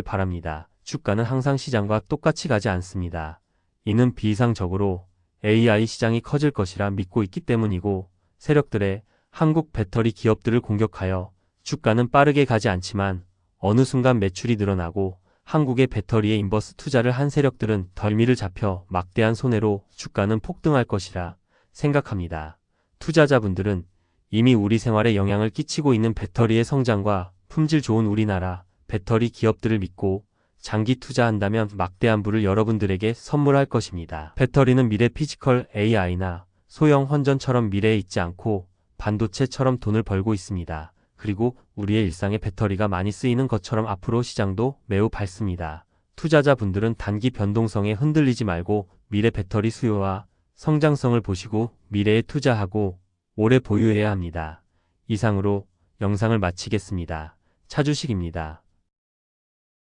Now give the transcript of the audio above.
바랍니다. 주가는 항상 시장과 똑같이 가지 않습니다. 이는 비이상적으로 AI 시장이 커질 것이라 믿고 있기 때문이고 세력들의 한국 배터리 기업들을 공격하여 주가는 빠르게 가지 않지만 어느 순간 매출이 늘어나고 한국의 배터리에 인버스 투자를 한 세력들은 덜미를 잡혀 막대한 손해로 주가는 폭등할 것이라 생각합니다. 투자자분들은 이미 우리 생활에 영향을 끼치고 있는 배터리의 성장과 품질 좋은 우리나라 배터리 기업들을 믿고 장기 투자한다면 막대한 부를 여러분들에게 선물할 것입니다. 배터리는 미래 피지컬 AI나 소형 환전처럼 미래에 있지 않고 반도체처럼 돈을 벌고 있습니다. 그리고 우리의 일상에 배터리가 많이 쓰이는 것처럼 앞으로 시장도 매우 밝습니다. 투자자분들은 단기 변동성에 흔들리지 말고 미래 배터리 수요와 성장성을 보시고 미래에 투자하고 오래 보유해야 합니다. 이상으로 영상을 마치겠습니다. 차주식입니다.